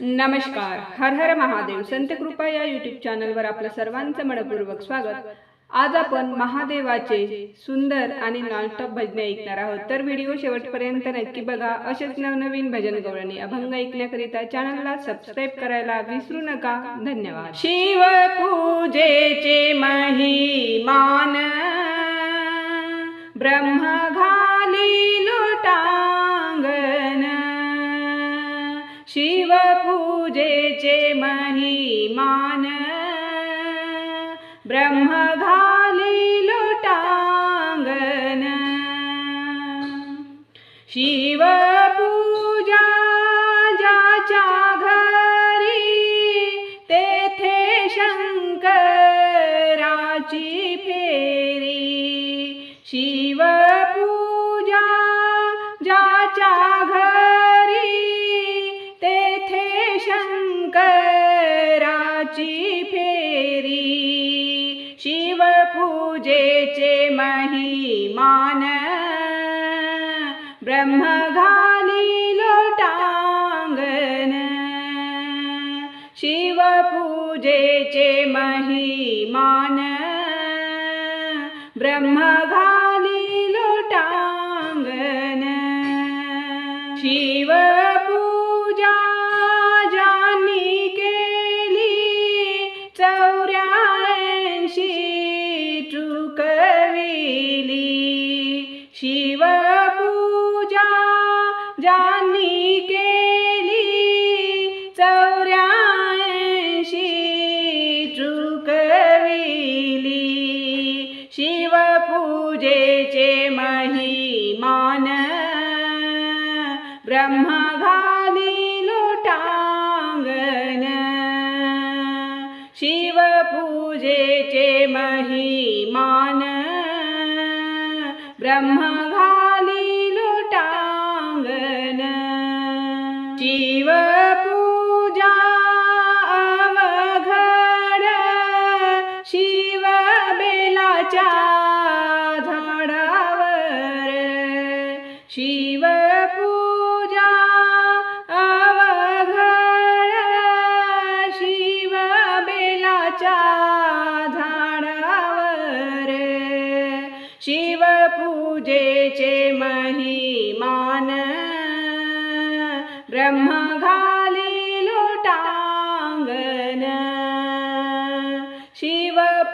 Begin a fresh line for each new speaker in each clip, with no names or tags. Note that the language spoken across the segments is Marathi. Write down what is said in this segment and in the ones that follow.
नमस्कार. हर हर महादेव. संत कृपा या युट्यूब चॅनलवर आपलं सर्वांचं मनपूर्वक स्वागत. आज आपण महादेवाचे सुंदर आणि नॉनस्टॉप भजने ऐकणार आहोत. तर व्हिडिओ शेवटपर्यंत नक्की बघा. असेच नवनवीन भजन गवळणी अभंग ऐकण्याकरिता चॅनलला सबस्क्राईब करायला विसरू नका. धन्यवाद. शिव पूजेचे महिमान. ब्रह्म घाली शिवपूजेचे महिमान. ब्रह्म लोटांगन लोटांगण. शिवपूजा ज्याच्या घरी तेथे शंकराची फेरी. शिवपूजा ज्याच्या घरी महिमान ब्रह्म घाली शिवपूजेचे महिमान ब्रह्म शिवपूजेचे महिमान। ब्रह्म घाली लोटांगण शिवपूजेचे महिमान। ब्रह्म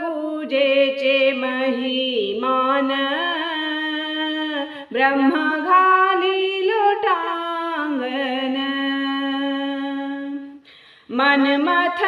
पूजेचे महिमान. ब्रह्मा घाली मन मनमथ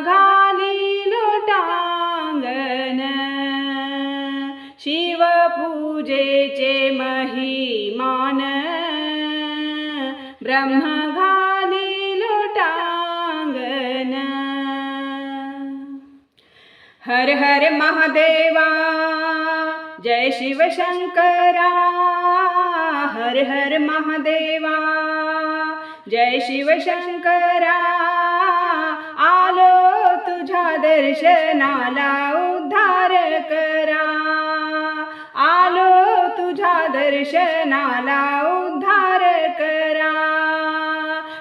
घाली लोटांगण. शिवपूजेचे महिमान. ब्रह्मघाली घाली हर हर महादेवा जय शिव शंकरा हर हर महादेवा जय शिव आलो तुझ्या दर्शनाला उद्धार करा। आलो तुझ्या दर्शनाला उद्धार करा।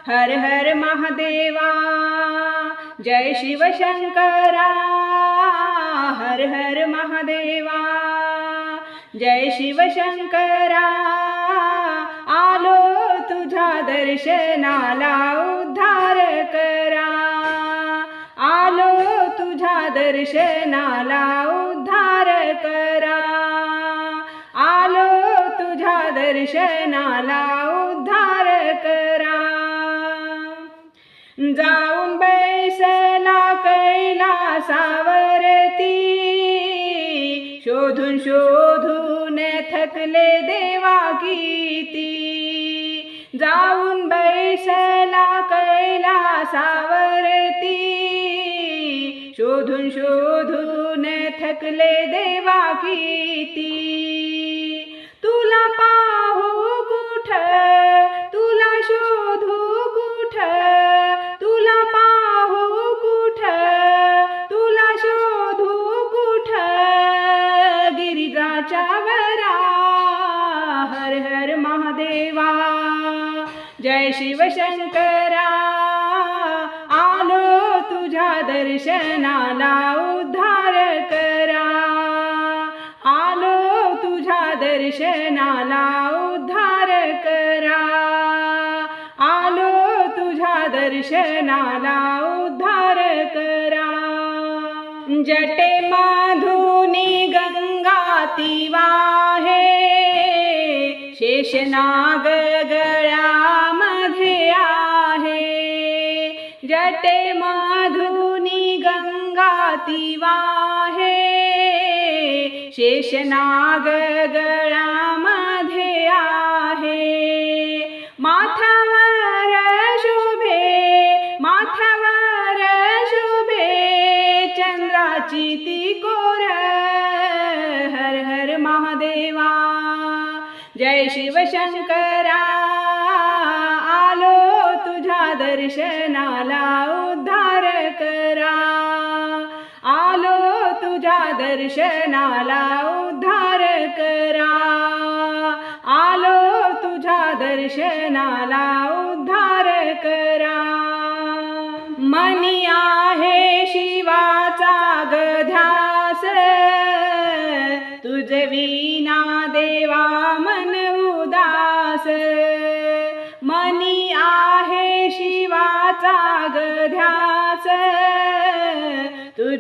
हर हर महादेवा, जय शिव शंकरा। हर हर महादेवा, जय शिव शंकरा। आलो तुझ्या दर्शनाला उद्धार करा। दर्शनाला उद्धार करा. आलो तुझ्या दर्शनाला उद्धार करा. जाऊन बैसला कैलासावरती शोधून शोधून थकले देवा गीती जाऊन बैसला कैलासावरती शोधून शोधून थकले देवा किती. तुला पाहू कुठ तुला शोधू कुठ तुला पाहू कुठ तुला शोधू कुठ. गिरिजाच्या वरा हर हर महादेवा जय शिवशंकरा दर्शनाला उद्धार करा. आलो तुझ्या दर्शनाला उद्धार करा. आलो तुझ्या दर्शनाला उद्धार करा. जटे माधुनी गंगा तिवा हे शेषनाग गंगा ती शेषनाग गळामध्ये आहे. माथावर शुभे माथावर शुभे चंद्राची ती कोर हर हर महादेवा. जय शिवशंकरा आलो तुझ्या दर्शनाला उद्धार करा. दर्शनाला उद्धार करा. आलो तुझ्या दर्शनाला उद्धार करा.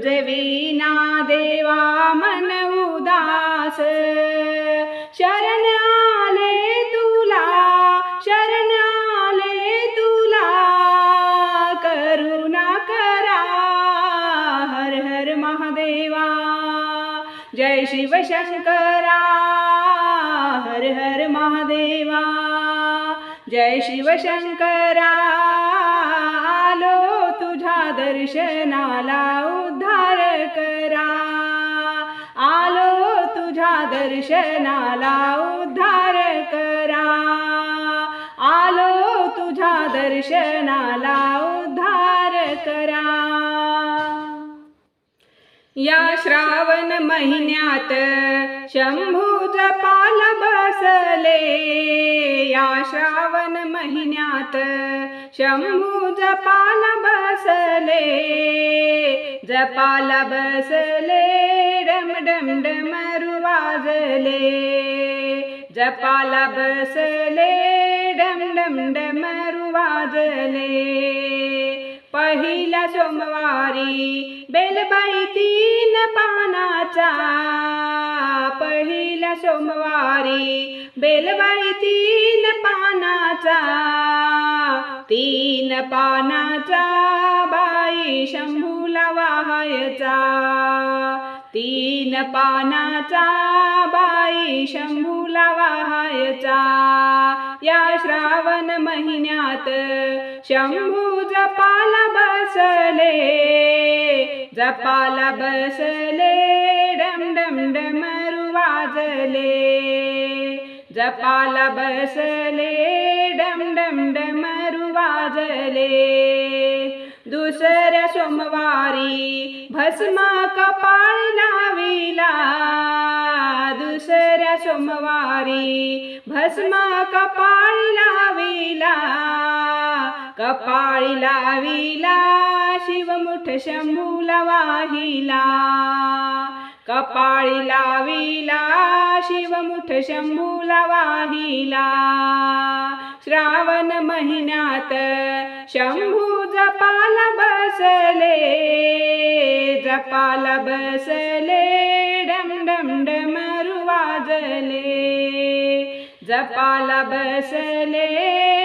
तुझ देवा मन उदास. शरण आले तुला शरण आले तुला. करुणा करा हर हर महादेवा. जय शिव शंकरा हर हर महादेवा. जय शिव शंकरा आलो तुझ्या दर्शनाला. करा. आलो तुझ्या दर्शनाला उद्धार करा. आलो तुझ्या दर्शनाला उद्धार करा. या श्रावण महिन्यात शंभू जपाल बसले. या श्रावण महिन्यात शंभू जपाल बसले जपाल बसले डम डम डमरू वाजले जपाल बसले डम डम डमरू वाजले. पहिला सोमवारी बेलबाई तीन पानाचा. पहिला सोमवारी बेलबाई तीन पानाचा. तीन पानाचा बाई शंभूला वाहायचा. तीन पानाचा बाई शंभूला वाहायचा या श्रावण महिन्यात शंभू जपाला बसले. जपाला बसले डम डम डमरू वाजले. जपाला बसले डम डम डमरू वाजले. दुसऱ्या सोमवारी भस्म कपाळ लाविला. दुसऱ्या सोमवारी भस्म कपाळ लाविला. कपाळी लाविला शिवमुठ शंभूला वाहिला. कपाळी लाविला शिवमुठ शंभूला वाहिला. श्रावण महिन्यात शंभू जपाल बसले जपाल बसले डम डम डम रुवाजले. जपाल बसले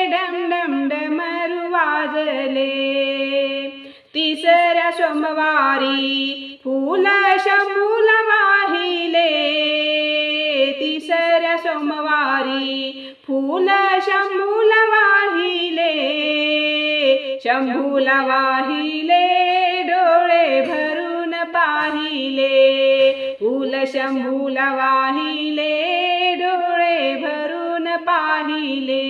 डम डम डम रुवाजले. तिसऱ्या सोमवारी फुल शंभूल वाहिले. तिसऱ्या सोमवारी फुल शंभूल वाहिले. शंभूला वाहिले डोळे भरून पाहिले. उल शंभूला वाहिले डोळे भरून पाहिले.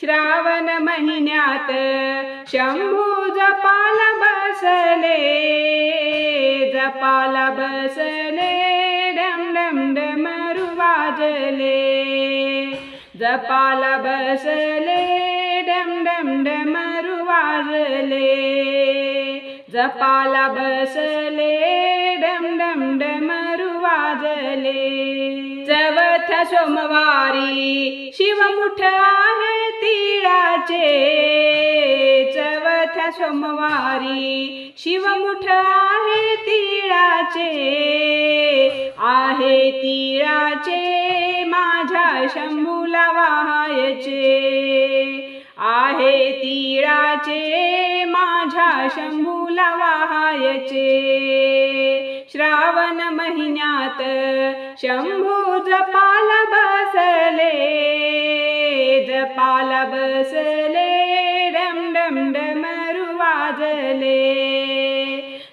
श्रावण महिन्यात शंभू जपाला बसले. जपाला बसले डम डम डमरू वाजले. जपाला बसले डम डम डमरू वाजले जपाला बसले डम डम डमरू वाजले चवथ सोमवारी शिवमुठ आहे तिळाचे. चवथ सोमवारी शिवमुठ आहे तिळाचे. आहे तिळाचे माझ्या शंभूला वाहायचे. शंभूला वाहायचे. श्रावण महिन्यात शंभू जपाला बसले. जपाला बसले डम डम डमरू वाजले.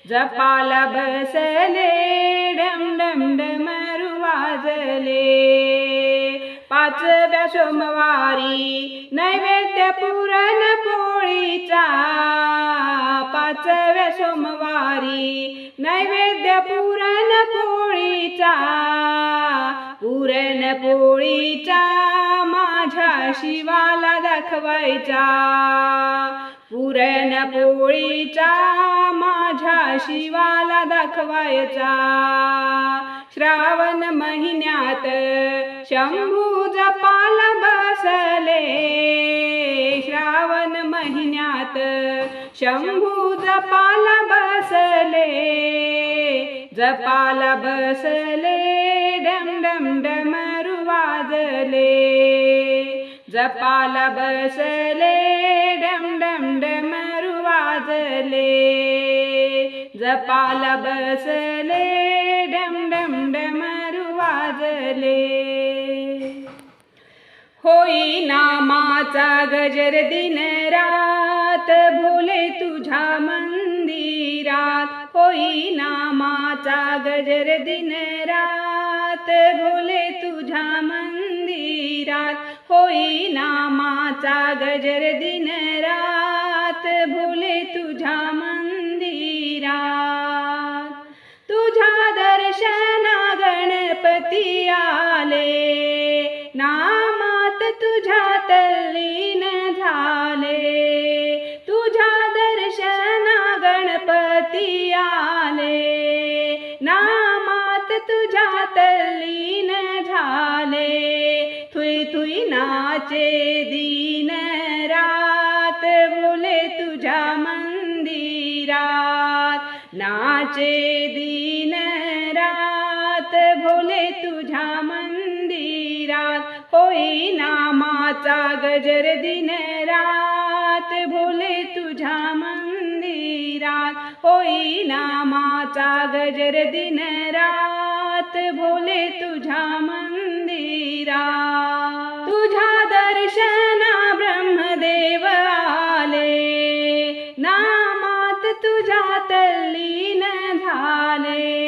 जपाला बसले डम डम डमरू वाजले. पाचव्या सोमवारी नैवेद्य पुरण पोळीचा. पाचव्या सोमवारी नैवेद्य पुरण पोळीचा. पुरण पोळीचा माझ्या शिवाला दाखवायचा. पुरण पोळीचा माझ्या शिवाला दाखवायचा. श्रावण महिन्यात शंभू जपाल बसले श्रावण महिन्यात. शंभू जपाल बसले जपाल बसले डम डम डमरू वाजले जपाल बसले डम डम डमरू वाजले जपाल बसले डम डम डमरू वाजले होई नामाचा गजर दिन रात भोले तुझ्या मंदिरात. होई नामाचा गजर दिन रात भोले तुझ्या मंदिरात. होई नामाचा गजर दिन रात भोले तुझ्या मंदिरात. झाले तुझ्या दर्शना गणपती आले. नामात तुझ्या तल्लीन झाले. थुई थुई नाचे दिन रात. बोले तुझ्या मंदिरात. नाचे दिन रात. भोले तुझ्या मंदिरात. होई नामाचा गजर दिन रात भोले तुझ्या मंदिरात. होई नामाचा गजर दिन रात भोले तुझ्या मंदिरात. तुझ्या दर्शना ब्रह्मदेव आले नामात तुझ्या तल्लीन झाले.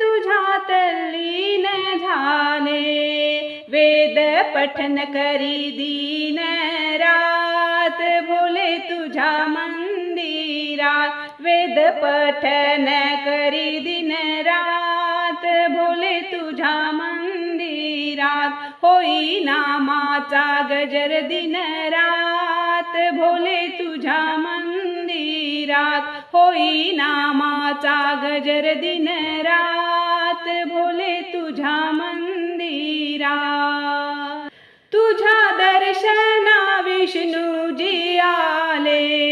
नामात तुझ्या तल्लीन झाले. वेद पठन करी दीन रात. भोले तुझ्या मंदिरात. वेद पठन करी दिन रात. भोले तुझ्या मंदिरात. होई नामाचा गजर दिन रात. भोले तुझ्या मंदिरात. होई नामाचा गजर दिन रात. भोले तुझ्या मंदिरा. तुझ्या दर्शना विष्णूजी आले.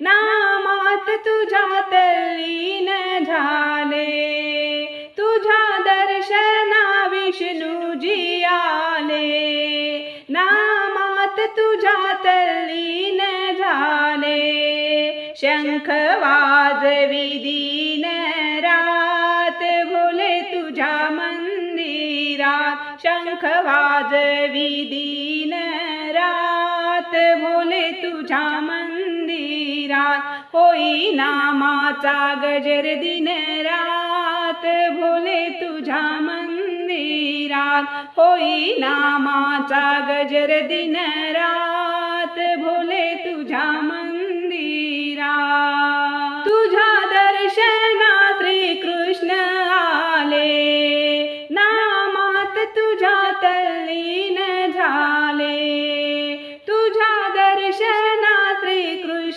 नामात तुझ्या तल्लीन झाले. तुझ्या दर्शना विष्णूजी आले. नामात तुझ्या तल्लीन झाले. शंख वाजवी दिन तुझ्या मंदिरात शंख वाजवी दिन रात भोले तुझ्या मंदिरात होई नामाचा गजर दिन रात भोले तुझ्या मंदिरात होई नामाचा गजर दिन रात भोले तुझ्या मंदिरात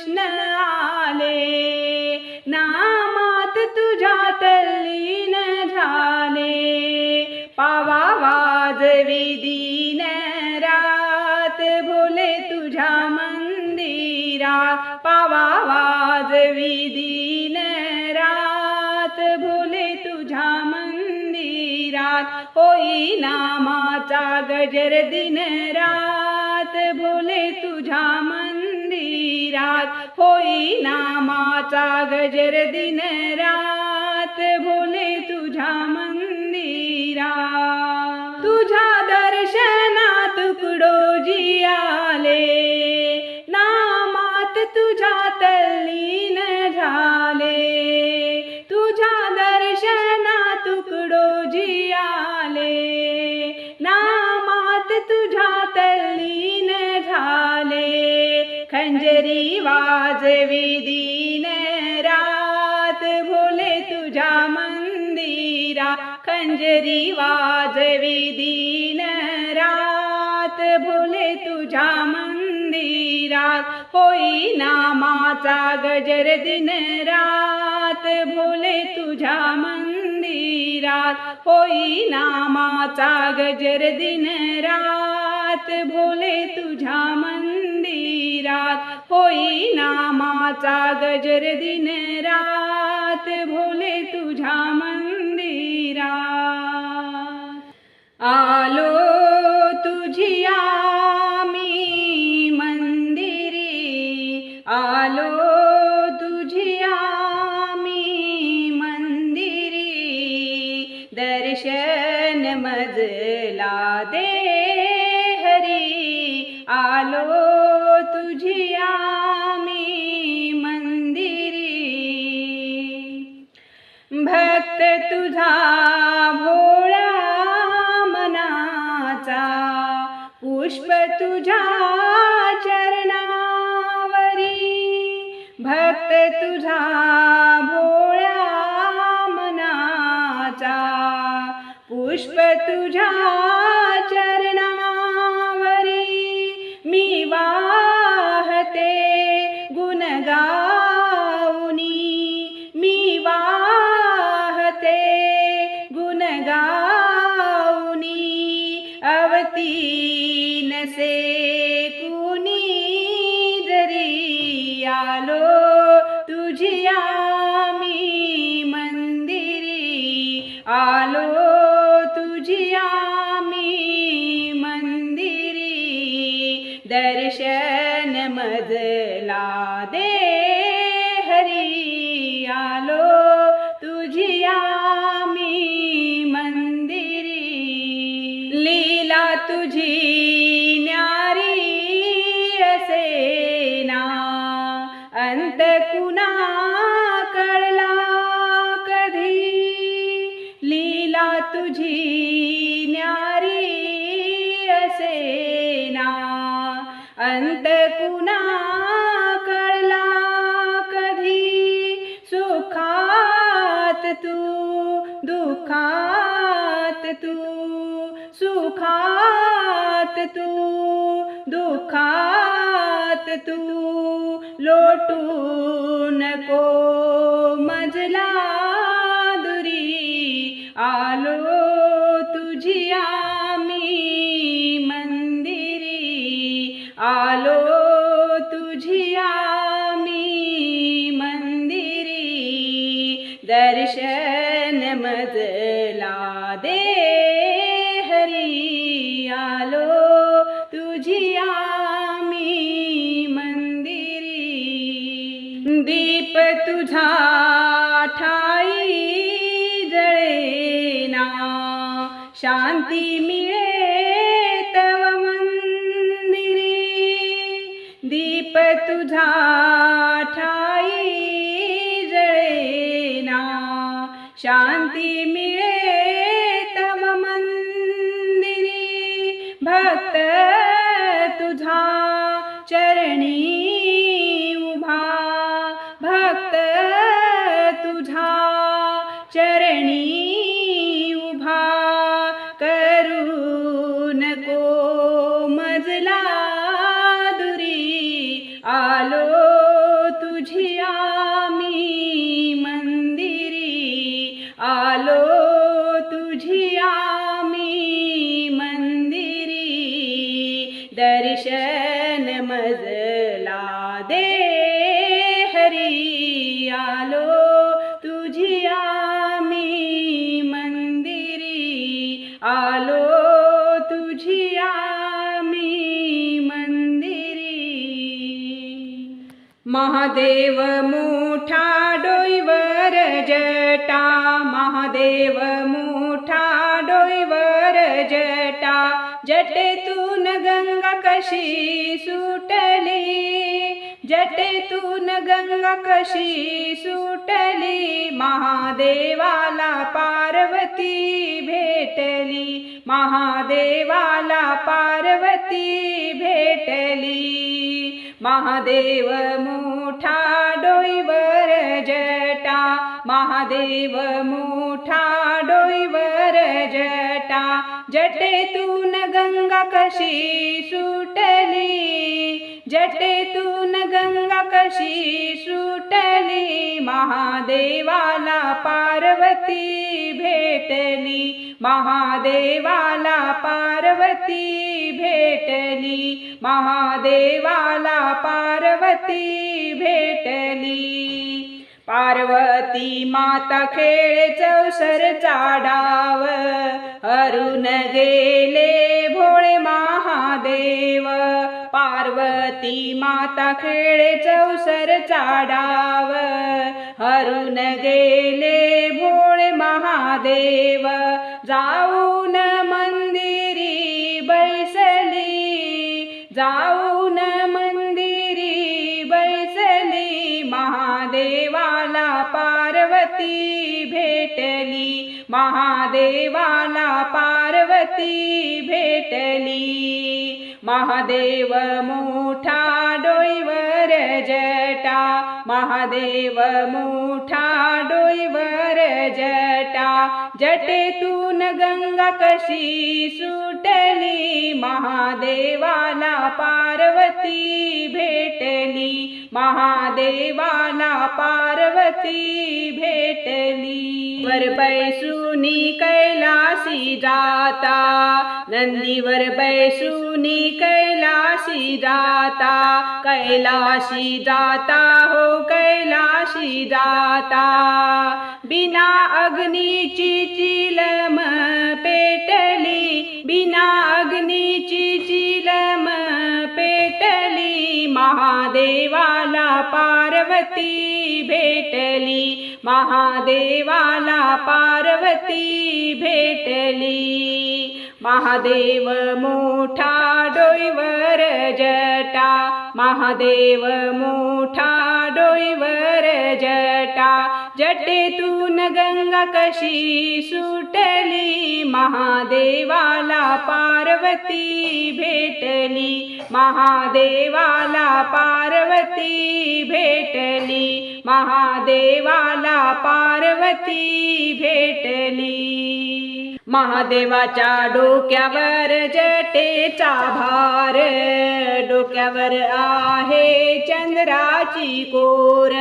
कृष्ण आले. नामात तुझ्या तल्लीन झाले. पावा वाजवी दीन रात भोले तुझ्या मंदिरात पावा वाजवी दीन रात भोले तुझ्या मंदिरात होई नामाचा गजर दिन रात भोले तुझ्या मंदिरात होई नामाचा गजर दिन रात भोले तुझ्या मंदिरा तुझ्या दर्शनात तुकडोजी आले नामात तुझ्या तल्ली अंजरी वाजवी दिन रात भोले तुझ्या मंदिरा. खंजरी वाजवी दिन रात भोले तुझ्या मंदिरात होई नामाचा गजर दिन रात भोले तुझ्या मंदिरात होई नामाचा गजर दिन रात भोले तुझ्या मंदिरात होई नामाचा गजर दिन रात. भोले तुझ्या मंदिरात. आलो तुझी आमी मंदिरी. आलो तुझी आमी मंदिरी. दर्शन मजला दे हरी. आलो आम्ही मंदिरी। भक्त तुझा भोळा मनाचा पुष्प तुझ्या चरणावरी। भक्त तुझा भोळा मनाचा पुष्प तुझा तुझी दुखात तू लोटू नको मजला मंदिरी महादेव मोठा डोईवर जटा जटेतून गंगा कशी सुटली? जटेतून गंगा कशी सुटली? महादेवाला पार्वती भेटली महादेवाला पार्वती भेटली. महादेव मोठा डोईवर जटा महादेव मोठा डोईवर जटा जटेतून गंगा कशी सुटली? जटेतून गंगा कशी सुटली महादेवाला पार्वती भेटली महादेवाला पार्वती भेटली महादेवाला पार्वती भेटली. पार्वती माता खेळ चौसर चाडाव अरुण गेले भोळे महादेव पार्वती माता खेळ चौसर चाडाव. हरून गेले भोळे महादेव. जाऊन मंदिरी बैसली. जाऊन मंदिरी बैसली. महादेवाला पार्वती भेटली. महादेवाला पार्वती भेटली. महादेव मोठा डोईवर जटा महादेव मोठा डोईवर जटा. जटेतून गंगा कशी सुटली महादेवाला पार्वती भेटली. महादेवाला पार्वती भेटली. वर बैसुनी कैलासी जाता. नंदीवर बैसुनी कैलासी जाता. कैलाशी जाता हो कैलाशी जाता. बिना अग्नीची चिलम पेटली. बिना अग्नीची महादेवाला पार्वती भेटली. महादेवाला पार्वती भेटली. महादेव मोठा डोईवर जटा. महादेव मोठा डोईवर जटा. जटेतून गंगा कशी सुटली? महादेवाला पार्वती भेटली. महादेवाला पार्वती भेटली. महादेवाला पार्वती भेटली. महादेवाच्या डोक्यावर जटेचा भार डोक्यावर आहे चंद्राची कोर.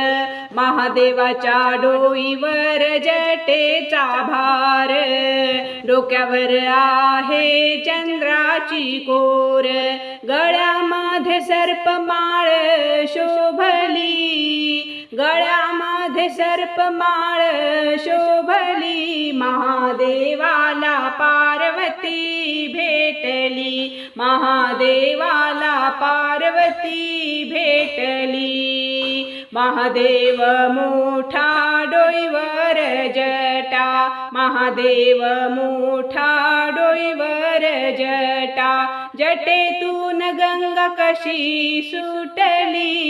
महादेवाच्या डोईवर जटेचा भार. डोक्यावर आहे चंद्राची कोर. गळ्यामध्ये सर्पमाळ शोभली. गळ्यामध्ये सर्पमाळ शोभली. महादेवाला पार्वती भेटली. महादेवाला पार्वती भेटली. महादेव मोठा डोईवर जटा महादेव मोठा डोईवर जटा जटेतून गंगा कशी सुटली?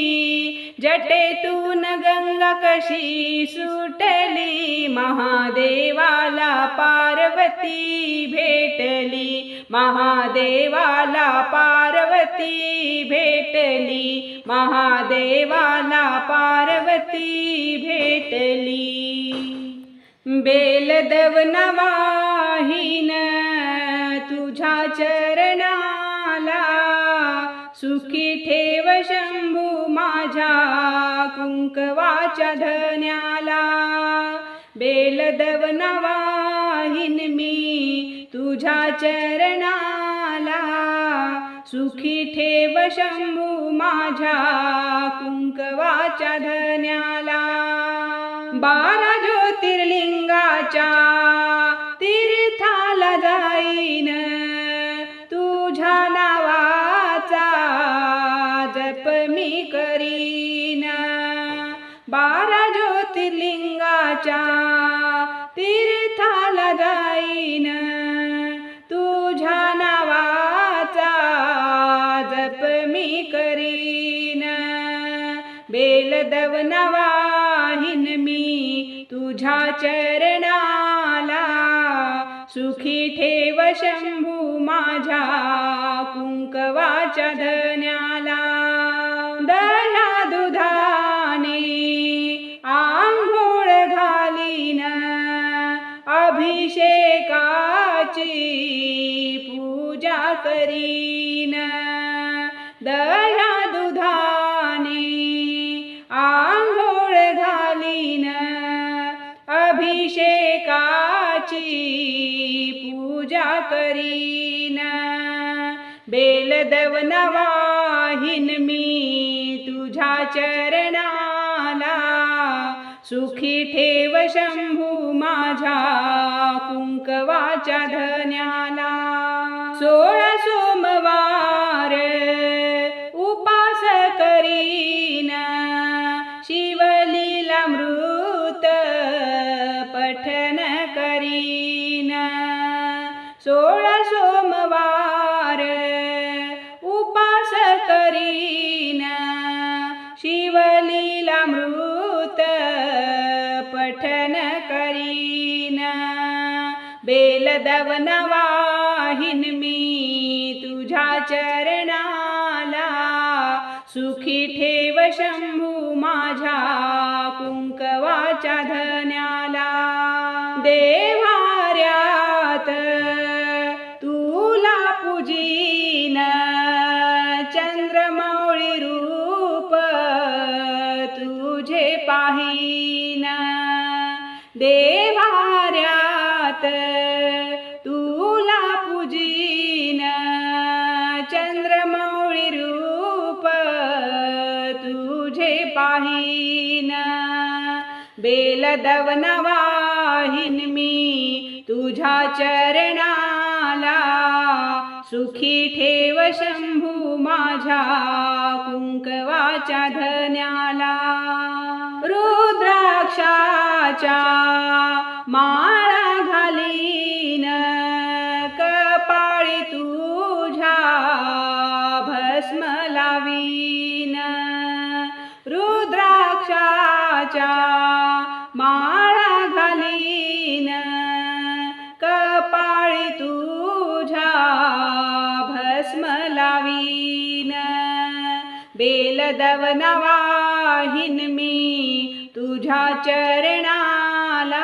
जटेतून गंगा कशी सुटली? महादेवाला पार्वती भेटली. महादेवाला पार्वती भेटली. महादेवाला पार्वती भेटली. बेलदवनवाहीन तुझ्या चरणाला सुखी ठेव शंभू माझ्या कुंकवाच्या धन्याला. बेलदवनवाहीन मी तुझ्या चरणाला सुखी ठेव शंभू माझ्या कुंकवाच्या धन्याला. तुझ्याच्या तीर्थाला जाईन. तुझ्या नावाचा जप मी करीन. बारा ज्योतिर्लिंगाच्या तीर्थाला जाईन. तुझ्या नावाचा जप मी करीन. बेलदव नवा तुझ्या चरणाला सुखी ठेव शंभू माझ्या कुंकवाच्या धन्याला. दह्या दुधाने आंघोळ घालीन अभिषेकाची पूजा करीन. बेलदवनवाहीन मी तुझ्या चरणाला सुखी ठेव शंभू माझ्या कुंकवाच्या धन्याला. बेलदवनवाहिन मी तुझ्या चरणाला सुखी ठेव शंभू माझ्या कुंकवाच्या धर बेलदवनवाहिन मी तुझ्या चरणाला सुखी ठेव शंभू माझ्या कुंकवाच्या धन्याला. रुद्राक्षाच्या माळा घाली बेलदवनवाहीन मी तुझ्या चरणाला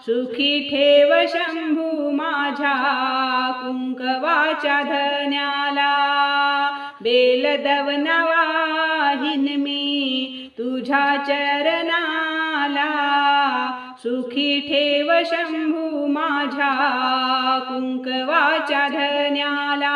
सुखी ठेव शंभू माझ्या कुंकवाच्या धन्याला. बेलदवनवाहीन मी तुझ्या चरणाला सुखी ठेव शंभू माझ्या कुंकवाच्या धन्याला.